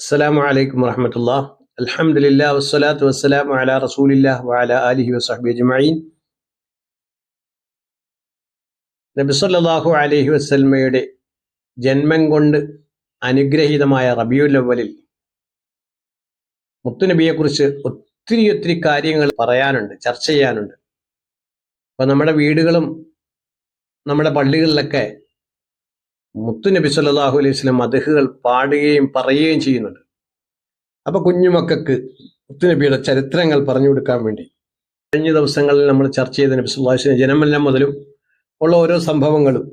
അസ്സലാമു അലൈക്കും വറഹമത്തുള്ള അലഹമില്ല വസ്സലാത്തു വസ്സലാം അല റസൂലില്ല വഅല അലിഹി വസ്ബി അജ്മീൻ നബിസല്ലാഹു അലഹി വസ്സൽമയുടെ ജന്മം കൊണ്ട് അനുഗ്രഹീതമായ റബിയുൽ അവലിൽ മുത്തുനബിയെക്കുറിച്ച് ഒത്തിരി ഒത്തിരി കാര്യങ്ങൾ പറയാനുണ്ട് ചർച്ച ചെയ്യാനുണ്ട്. അപ്പം നമ്മുടെ വീടുകളും നമ്മുടെ പള്ളികളിലൊക്കെ മുത്തുനബി സല്ലല്ലാഹു അലൈഹി വസല്ലം മദഹുകൾ പാടുകയും പറയുകയും ചെയ്യുന്നുണ്ട്. അപ്പൊ കുഞ്ഞുമക്കൾക്ക് മുത്തുനബിയുടെ ചരിത്രങ്ങൾ പറഞ്ഞു കൊടുക്കാൻ വേണ്ടി. കഴിഞ്ഞ ദിവസങ്ങളിൽ നമ്മൾ ചർച്ച ചെയ്ത നബി വസല്ലം ജനമെല്ലാം മുതലും ഉള്ള ഓരോ സംഭവങ്ങളും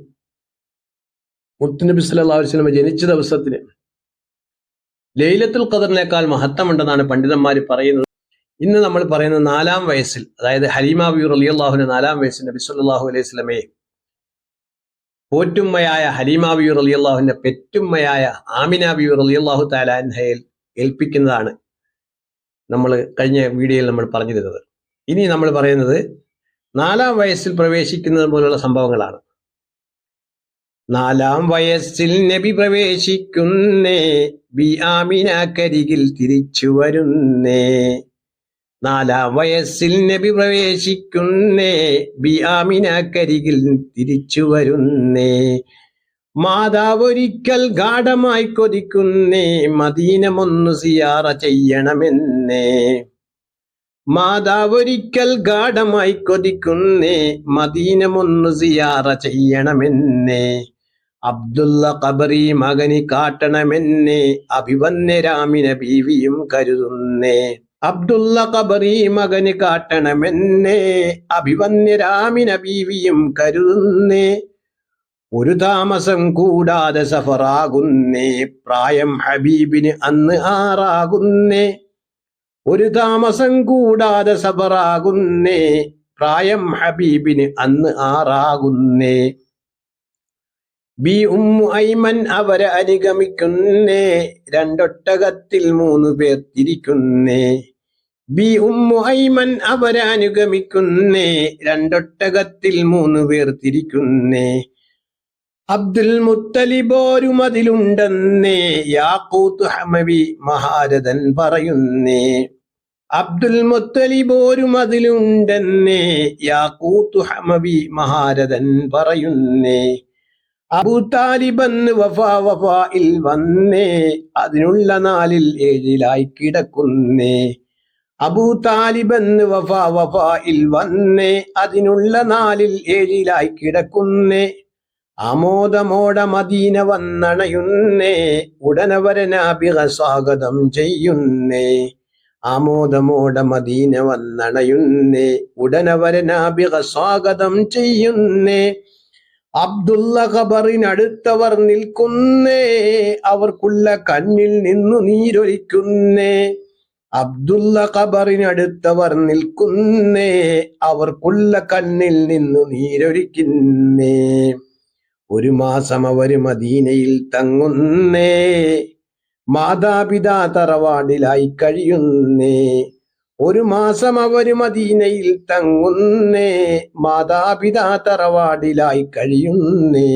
മുത്തുനബി അലൈഹി വസല്ലം ജനിച്ച ദിവസത്തിന് ലൈലത്തുൽ ഖദറിനേക്കാൾ മഹത്വമുണ്ടെന്നാണ് പണ്ഡിതന്മാർ പറയുന്നത്. ഇന്ന് നമ്മൾ പറയുന്ന നാലാം വയസ്സിൽ അതായത് ഹലീമ ബി റളിയല്ലാഹുവിന്റെ നാലാം വയസ്സിൽ നബി സല്ലല്ലാഹു അലൈഹി വസല്ലമയെ പോറ്റുമ്മയായ ഹലീമ ബി അള്ളാഹുവിന്റെ പെറ്റുമ്മയായ ആമിന ബി അള്ളാഹു താലാൻഹയിൽ ഏൽപ്പിക്കുന്നതാണ് നമ്മൾ കഴിഞ്ഞ വീഡിയോയിൽ നമ്മൾ പറഞ്ഞിരുന്നത്. ഇനി നമ്മൾ പറയുന്നത് നാലാം വയസ്സിൽ പ്രവേശിക്കുന്നത് പോലുള്ള സംഭവങ്ങളാണ്. നാലാം വയസ്സിൽ നബി പ്രവേശിക്കുന്നേ ബി ആമിന തിരിച്ചു വരുന്നേ. നാലാം വയസ്സിൽ നബി പ്രവേശിക്കുന്നേ ബി ആമിന കരികിൽ തിരിച്ചു വരുന്നേ. മാതാവൊരിക്കൽ ഗാഠമായി കൊതിക്കുന്നേ മദീനമൊന്നു സിയാറ ചെയ്യണമെന്നേ. മാതാവൊരിക്കൽ ഗാഠമായി കൊതിക്കുന്നേ മദീനമൊന്നു സിയാറ ചെയ്യണമെന്നേ. അബ്ദുള്ള കബറി മകനി കാട്ടണമെന്നേ അഭിവന്യരാമിന ബീവിയും കരുതുന്നേ. അബ്ദുള്ള കബറി മകന് കാട്ടണമെന്നേ. അഭിവന്യരാമിന ബീവിയും കരുതുന്നേ. ഒരു താമസം കൂടാതെ സഫറാകുന്നേ. പ്രായം ഹബീബിന് അന്ന് ആറാകുന്നേ. ഒരു താമസം കൂടാതെ സഫറാകുന്നേ. പ്രായം ഹബീബിന് അന്ന് ആറാകുന്നേ. ബി ഉമ്മു ഐമൻ അവരെ അനുഗമിക്കുന്നേ. രണ്ടൊട്ടകത്തിൽ മൂന്ന് പേർ തിരിക്കുന്നേ. ബി ഉമ്മു ഐമൻ അവരെ അനുഗമിക്കുന്നേ രണ്ടൊട്ടകത്തിൽ മൂന്ന് പേർ തിരിക്കുന്നേ. അബ്ദുൽ മുത്തലിബോരും അതിലുണ്ടെന്നേ യാക്കൂത്ത് ഹമവി മഹാരഥൻ പറയുന്നേ. അബ്ദുൽ മുത്തലിബോരും അതിലുണ്ടെന്നേ യാക്കൂത്ത് ഹമവി മഹാരഥൻ പറയുന്നേ. അബൂ താലിബന്ന് വഫാ വഫായിൽ വന്നേ അതിനുള്ള നാലിൽ ഏഴിലായി കിടക്കുന്നേ. അബൂ വഫാ വഫായിൽ വന്നേ അതിനുള്ള നാലിൽ ഏഴിലായി കിടക്കുന്നേ. ആമോദമോട മദീന വന്നണയുന്നേ ഉടനവരനാഭിക സ്വാഗതം ചെയ്യുന്നേ. ആമോദമോട മദീന വന്നണയുന്നേ ഉടനവരനാഭിക സ്വാഗതം ചെയ്യുന്നേ. അബ്ദുള്ള ഖബറിനടുത്തവർ നിൽക്കുന്നേ അവർക്കുള്ള കണ്ണിൽ നിന്നു നീരൊലിക്കുന്നേ. അബ്ദുള്ള ഖബറിനടുത്തവർ നിൽക്കുന്നേ അവർക്കുള്ള കണ്ണിൽ നിന്നു നീരൊരിക്കുന്നേ ഒരു മാസം അവർ മദീനയിൽ തങ്ങുന്നേ മാതാപിതാ തറവാടിലായി കഴിയുന്നേ. ഒരു മാസം അവർ മദീനയിൽ തങ്ങുന്നേ മാതാപിതാ തറവാടിലായി കഴിയുന്നേ.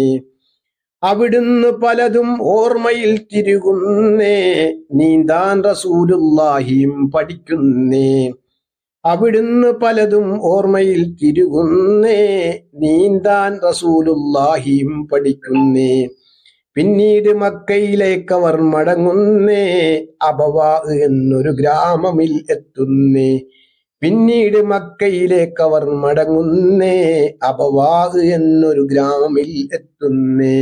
അവിടുന്ന് പലതും ഓർമ്മയിൽ തിരുകുന്നേ. നീന്താൻ റസൂലുല്ലാഹിയും പഠിക്കുന്നേ. അവിടുന്ന് പലതും ഓർമ്മയിൽ തിരുകുന്നേ. നീന്താൻ റസൂലുല്ലാഹിയും പഠിക്കുന്നേ. പിന്നീട് മക്കയിലേക്ക് അവർ മടങ്ങുന്നേ. അബവാ എന്നൊരു ഗ്രാമമിൽ എത്തുന്നേ. പിന്നീട് മക്കയിലേക്ക് അവർ മടങ്ങുന്നേ അബവാഹ് എന്നൊരു ഗ്രാമമിൽ എത്തുന്നേ.